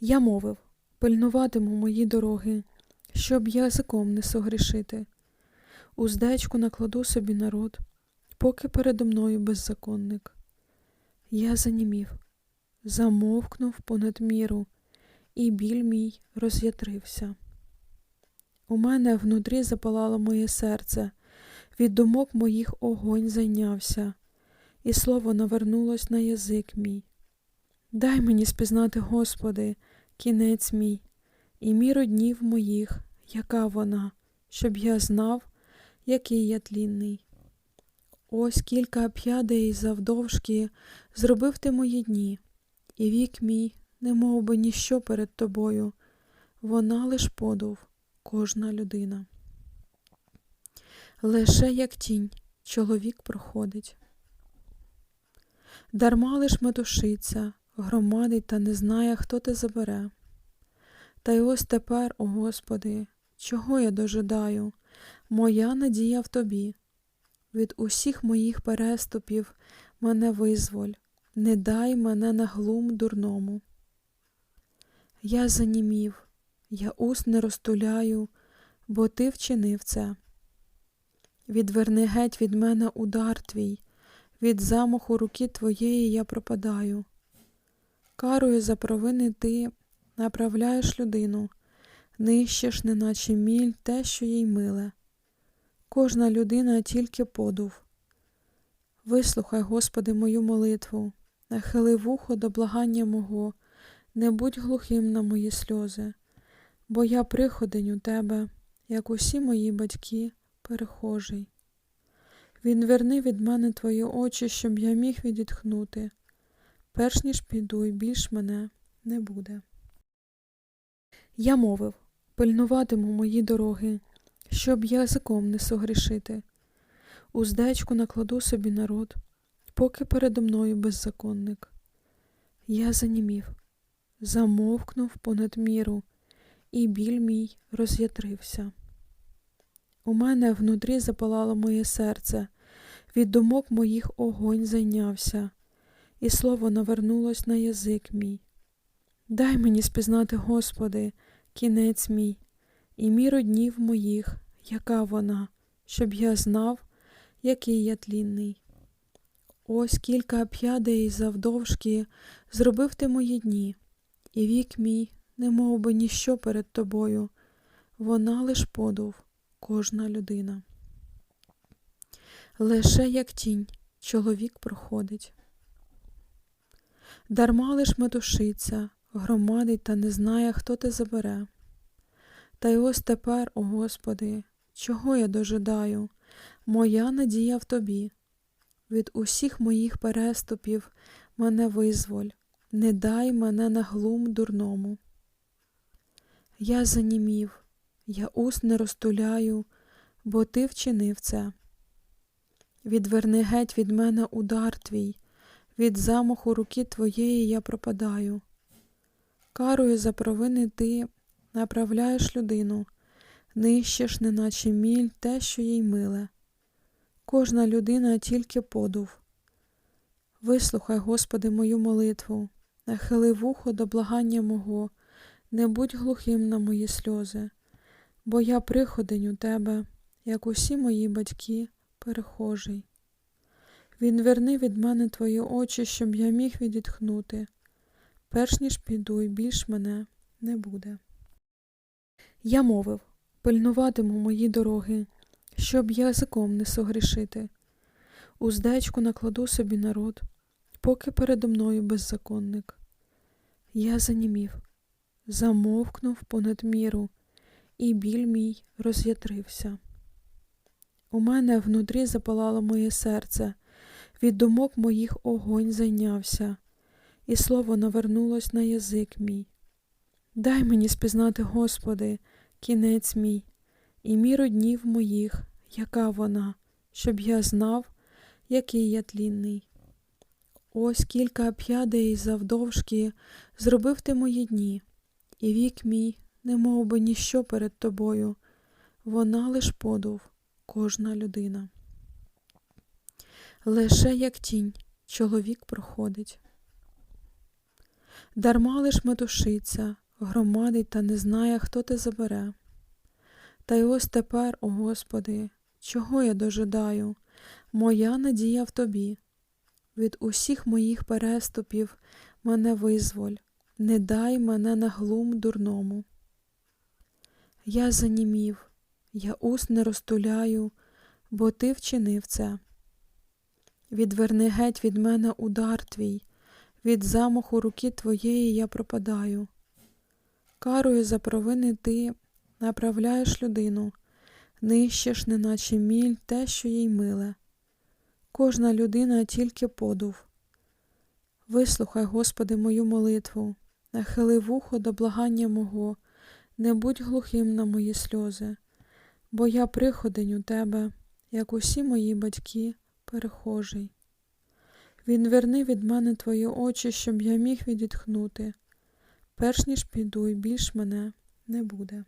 Я мовив, пильнуватиму мої дороги, щоб язиком не согрішити. Уздечку накладу собі народ, поки передо мною беззаконник. Я занімів, замовкнув понад міру, і біль мій роз'ятрився. У мене внутрі запалало моє серце, від думок моїх огонь зайнявся, і слово навернулось на язик мій. Дай мені спізнати, Господи, кінець мій, і міру днів моїх, яка вона, щоб я знав, який я тлінний. Ось кілька п'ядей завдовжки зробив ти мої дні, і вік мій, не мов би ніщо перед тобою, вона лиш подув, кожна людина. Лише як тінь чоловік проходить. Дарма лиш метушиться, громадить та не знає, хто те забере. Та й ось тепер, о Господи, чого я дожидаю, моя надія в Тобі. Від усіх моїх переступів мене визволь, не дай мене на глум дурному. Я занімів, я уст не розтуляю, бо ти вчинив це. Відверни геть від мене удар твій, від замаху руки твоєї я пропадаю. Карою за провини ти направляєш людину, нищиш, неначе міль, те, що їй миле. Кожна людина тільки подув. Вислухай, Господи, мою молитву, нахили вухо до благання мого, не будь глухим на мої сльози, бо я приходень у тебе, як усі мої батьки, перехожий. Відверни від мене твої очі, щоб я міг відітхнути, перш ніж піду, і більш мене не буде. Я мовив, пильнуватиму мої дороги, щоб язиком не согрішити. Уздечку накладу собі народ, поки передо мною беззаконник. Я занімів, замовкнув понад міру, і біль мій роз'ятрився. У мене внутрі запалало моє серце, від думок моїх огонь зайнявся, і слово навернулось на язик мій. Дай мені спізнати, Господи, кінець мій, і міру днів моїх, яка вона, щоб я знав, який я тлінний. Ось кілька п'ядей завдовжки зробив ти мої дні, і вік мій, не мов би ніщо перед тобою, вона лиш подув, кожна людина. Лише як тінь чоловік проходить. Дарма лиш метушиться, громадить та не знає, хто те забере. Та й ось тепер, о Господи, чого я дожидаю, моя надія в Тобі. Від усіх моїх переступів мене визволь, не дай мене на глум дурному. Я занімів, я уст не розтуляю, бо ти вчинив це. Відверни геть від мене удар твій, від замаху руки твоєї я пропадаю. Карою за провини ти направляєш людину, нищиш, неначе міль, те, що їй миле. Кожна людина тільки подув. Вислухай, Господи, мою молитву, нахили вухо до благання мого, не будь глухим на мої сльози, бо я приходень у тебе, як усі мої батьки, перехожий. Відверни від мене твої очі, щоб я міг відітхнути, перш ніж піду, і більш мене не буде. Я мовив, пильнуватиму мої дороги, щоб язиком не согрішити. Уздечку накладу собі народ, поки передо мною беззаконник. Я занімів, замовкнув понад міру, і біль мій роз'ятрився. У мене внутрі запалало моє серце, від думок моїх огонь зайнявся, і слово навернулось на язик мій. Дай мені спізнати, Господи, кінець мій, і міру днів моїх, яка вона, щоб я знав, який я тлінний. Ось кілька п'ядей завдовжки зробив ти мої дні, і вік мій, не мов би ніщо перед тобою, вона лиш подув, кожна людина. Лише як тінь чоловік проходить. Дарма лиш метушиться, громадить та не знає, хто те забере. Та й ось тепер, о Господи, чого я дожидаю? Моя надія в Тобі. Від усіх моїх переступів мене визволь, не дай мене на глум дурному. Я занімів, я уст не розтуляю, бо ти вчинив це. Відверни геть від мене удар твій, від замаху руки твоєї я пропадаю. Карою за провини ти направляєш людину, нищиш, неначе міль те, що їй миле. Кожна людина тільки подув. Вислухай, Господи, мою молитву, нахили вухо до благання мого, не будь глухим на мої сльози, бо я приходень у тебе, як усі мої батьки, перехожий. Відверни від мене твої очі, щоб я міг відітхнути, перш ніж піду, і більш мене не буде.